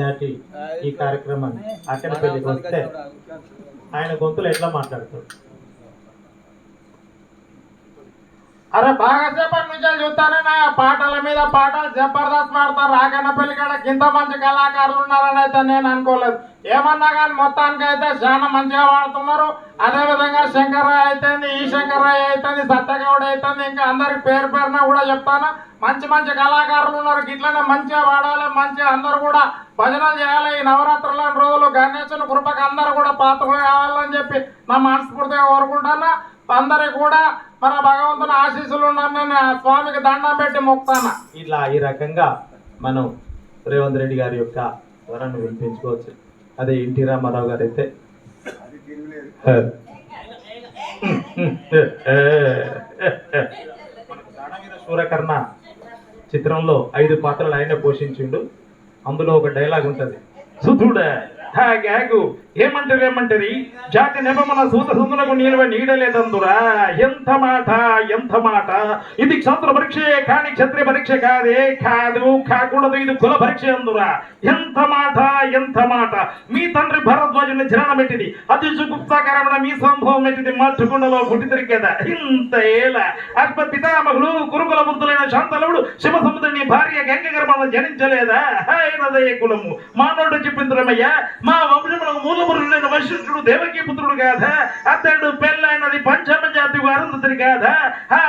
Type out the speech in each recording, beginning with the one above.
నాటి ఈ కార్యక్రమాన్ని అక్కడ వస్తే ఆయన గొంతులు ఎట్లా మాట్లాడతాడు? అరే బాగా సేపటి నుంచి చూస్తానన్నా పాటల మీద పాటలు జబర్దస్త్ పాడతారు రాకన్నపల్లి కాడ కింద మంచి కళాకారులు ఉన్నారని అయితే నేను అనుకోలేదు. ఏమన్నా కానీ మొత్తానికి అయితే చాలా మంచిగా పాడుతున్నారు. అదేవిధంగా శంకర్రాయ్ శంకరరాయ్ అయితేంది ఈ శంకర్రాయ్ అయితేంది సత్యగౌడ అయితేంది ఇంకా అందరికి పేరు పేరున కూడా చెప్తాను. మంచి మంచి కళాకారులు ఉన్నారు ఇట్లనే మంచిగా పాడాలి మంచిగా అందరూ కూడా భజనలు చేయాలి. ఈ నవరాత్రుల రోజులు గణేశుని కృపకు అందరూ కూడా పాత్రలు కావాలని చెప్పి నా మనస్ఫూర్తిగా కోరుకుంటాను అందరికి కూడా మన భగవంతుని ఆశీస్సులు ఉన్నాను నేను ఆ స్వామికి దండం పెట్టి మొక్తాను ఇట్లా ఈ రకంగా మనం రేవంత్ రెడ్డి గారి యొక్క వరాన్ని వినిపించుకోవచ్చు. అదే ఎన్టీ రామారావు గారు అయితే. మనకు చిత్రంలో ఐదు పాత్రలు ఆయన పోషించిండు. అందులో ఒక డైలాగ్ ఉంటుంది. సుధుడ హ్యాగ్ హ్యాగు. ఏమంటారు ఏమంటది జాతి నెపమన సూత సుందరకు నిలువ నీడలేదందురా ఎంత మాట ఎంత మాట? ఇది క్షత్ర పరీక్షే కాని క్షత్రియ పరీక్ష కాదే కాదు కాకూడదు ఇది కుల పరీక్ష అందురా. ఎంత మాట ఎంత మాట? మీ తండ్రి భరద్వాజుని జననం పెట్టింది. అది గుప్తాకరమణ మీ సంభవం పెట్టింది. మట్టుకుండలో పుట్టి తిరిగేదా. ఇంత ఏల. అల్ప పితామహుడు గురుకుల బుద్ధులైన శాంతలవుడు శివ సముద్రుని భార్య గంగ గర్భం జనించలేదా ఆయనదయ కులము మానవుడు చెప్పిందిరమయ్యా మా వంశములకు మూలమురుడైన వశిష్ఠుడు దేవకీ పుత్రుడు కాదా? అతడు పెళ్ళైనది పంచమ జాతి అరుంధతిని కాదా? ఆ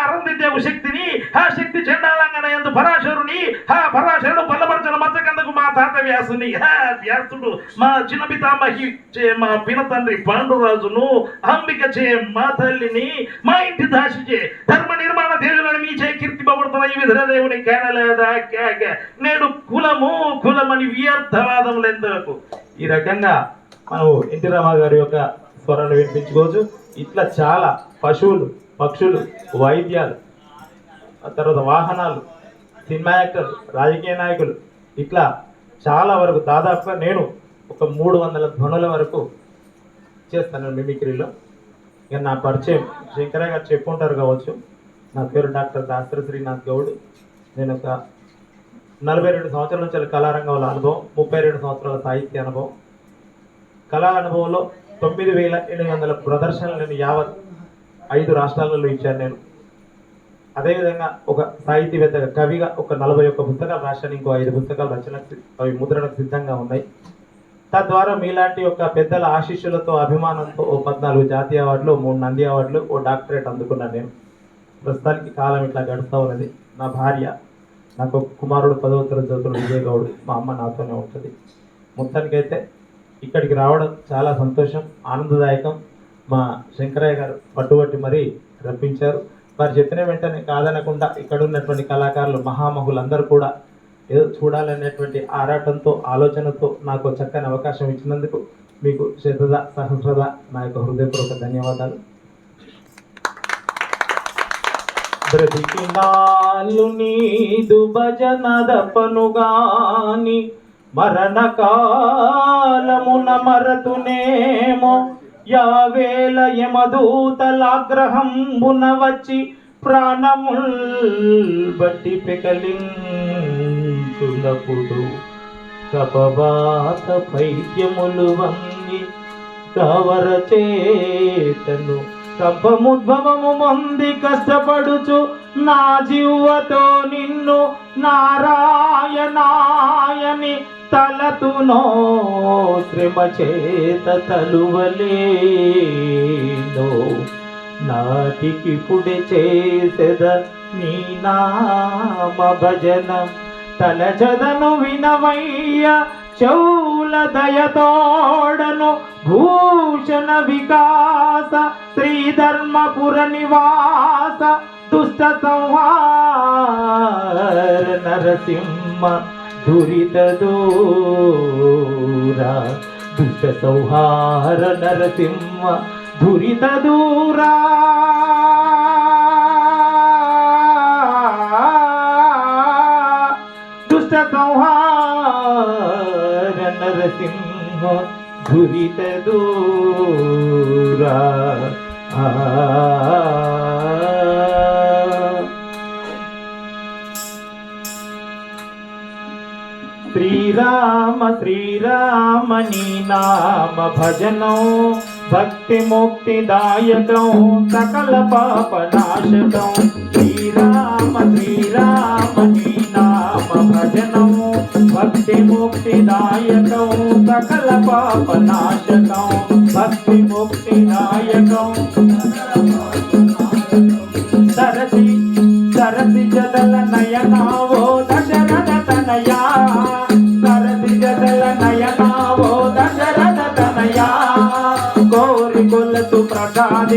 దేవు శక్తిని ఆ శక్తి చెండాలంగన ఎందు పరాశరుని ఆ పరాశరుడు పల్లపరచన మచ్చకందకు మా తాత వ్యాసుని. ఆ వ్యాసుడు మా చిన్న పితామహి చే మా పిన తండ్రి పాండురాజును అంబిక చే మా తల్లిని మా ఇంటి దాసి చే ధర్మ నిర్మాణ దేవులను మీ చే కీర్తి పబడుతున్న ఈ విధుల దేవుని కేనలేదా? నేడు కులము కులమని వ్యర్థవాదములు ఎంతవరకు ఈ రకంగా మనం ఎన్టీ రామారావు గారి యొక్క స్వరాన్ని వినిపించుకోవచ్చు. ఇట్లా చాలా పశువులు పక్షులు వైద్యాలు ఆ తర్వాత వాహనాలు సినిమా యాక్టర్లు రాజకీయ నాయకులు ఇట్లా చాలా వరకు దాదాపుగా నేను ఒక మూడు వందల ధ్వనుల వరకు చేస్తాను మిమిక్రీలో. ఇక నా పరిచయం శంకరయ్య గారు చెప్పుంటారు కావచ్చు. నా పేరు డాక్టర్ దాసరి శ్రీనాథ్ గౌడ్. నేను ఒక నలభై రెండు సంవత్సరాల నుంచి కళారంగంలో అనుభవం ముప్పై రెండు సంవత్సరాల సాహిత్య అనుభవం. కళా అనుభవంలో తొమ్మిది వేల ఎనిమిది వందల ప్రదర్శనలు నేను యావత్ ఐదు రాష్ట్రాలలో ఇచ్చాను నేను. అదేవిధంగా ఒక సాహితీవేత్తగా కవిగా ఒక నలభై ఒక్క పుస్తకాలు రాశాను ఇంకో ఐదు పుస్తకాలు రచన అవి ముద్రణకు సిద్ధంగా ఉన్నాయి. తద్వారా మీలాంటి యొక్క పెద్దల ఆశీస్సులతో అభిమానంతో ఓ పద్నాలుగు జాతీయ అవార్డులు మూడు నంది అవార్డులు ఓ డాక్టరేట్ అందుకున్నాను నేను. ప్రస్తుతానికి కాలం ఇట్లా గడుస్తూ ఉన్నది. నా భార్య నాకు కుమారుడు పదవ తరగతి చదువుతున్న విజయ్ గౌడ్ మా అమ్మ నాతోనే ఉంటుంది. మొత్తానికైతే ఇక్కడికి రావడం చాలా సంతోషం ఆనందదాయకం. మా శంకరయ్య గారు పట్టుబట్టి మరీ రప్పించారు. వారు చెప్పిన వెంటనే కాదనకుండా ఇక్కడ ఉన్నటువంటి కళాకారులు మహామహులందరూ కూడా ఏదో చూడాలనేటువంటి ఆరాటంతో ఆలోచనతో నాకు చక్కని అవకాశం ఇచ్చినందుకు మీకు శ్రద్ధ సహస్రద నా యొక్క హృదయపూర్వక ధన్యవాదాలు. బ్రతికినాళ్ళు నీదు భజనదపనుగాని పనుగాని కాలమున మరతునేమో యావేల యమదూతలాగ్రహంబున వచ్చి ప్రాణముల్ బట్టి పెకలించున్నప్పుడు కపవాత పైద్యములు వంగి కవర చేతను కపముద్భవము మంది కష్టపడుచు నా జీవతో నిన్ను నారాయణాయని తలతునో శ్రమ చేత తలువలేదో. నాటికి పుడి చేసెద నీ నామ భజన. తలచదను వినవయ్య చౌల దయతోడను భూషణ వికాస శ్రీధర్మపుర నివాస. దుష్ట సంహార నరసింహ దురిత దూరా దుష్ట సంహార నరసింహ దురిత దూరా దుష్ట సంహార నరసింహ దురిత శ్రీరామ శ్రీరామ నీ నామ భజనం. భక్తి ముక్తిదాయకం సకల పాప నాశకం. శ్రీరామ శ్రీరామ నీ నామ భజనం. భక్తి ముక్తిదాయకం సకల పాప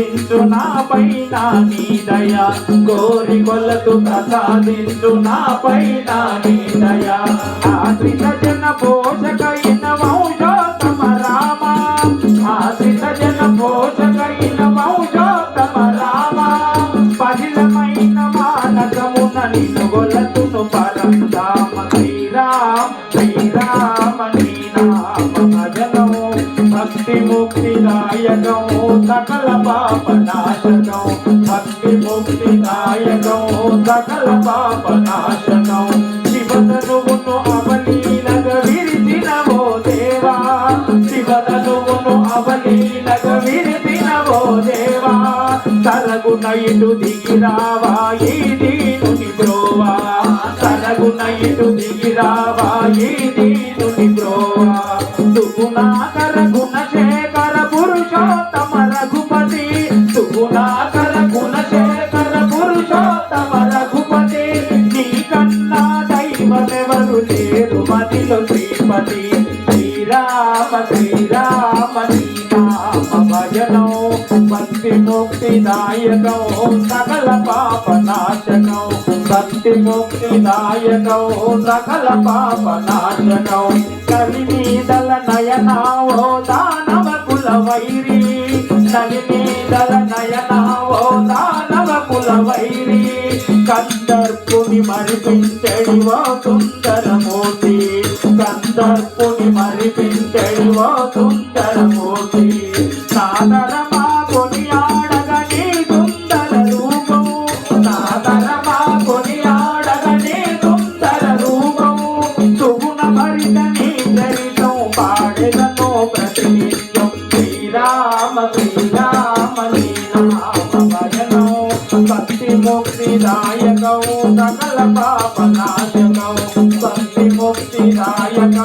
ప్రసాదించు నా పైన నీ దయా? గోరి కొల్లతు ప్రసాదించు నా పైన నీ దయ? ఆశ్రిత జన భక్తి ముక్తి నాయకం సకల పాప నాశకం భక్తి ముక్తి నాయకం సకల పాప నాశకం శివధనువును అవలీలగ విరిచినవో దేవా. శివధనువును అవలీలగ విరిచినవో దేవా. తలగున ఇటు దిగిరావా ఈ దీనుని బ్రోవా తలగున ఇటు దిగిరావా ఈ దీనుని శ్రీరామ శ్రీరామ నీ భక్తి ముక్తిదాయకం సకల పాప భక్తి ముక్తిదాయకం సకల పాప నాశకం నయనావో దానవ కుల వైరి కలి నయనావో దానవ కుల వైరి కందర్పుని మరిపించడివో సుందరమూర్తి కందర్పుని మరిపించడివో సుందరమూర్తి సాదరమా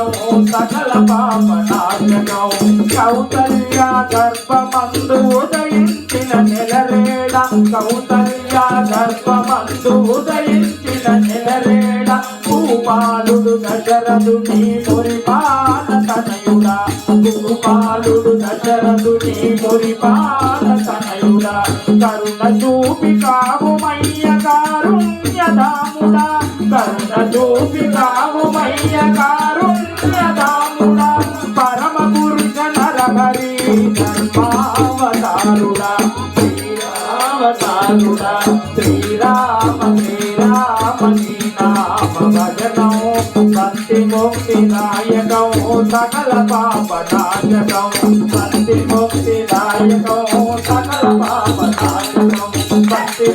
ముక్తిదాయకం సకల పాప నాశకం కౌసల్య గర్భమందు ఉదయించిన నెలరేడ కౌసల్య గర్భమందు ఉదయించిన నెలరేడ భూపాలుడు దశరథు నీ మురిపాల తనయుడా భూపాలుడు నీ మురిపాల తనయుడా కరుణ చూపి కావుమయ్య కారుణ్యదాముడా కరుణ చూపి కావుమయ్య ధర్మావతారుడా శ్రీరావతారుడా శ్రీరామ శ్రీరామ నీ భజనం భక్తి ముక్తిదాయకం సకల పాప నాయకం భక్తి సకల పాప నాయకం భక్తి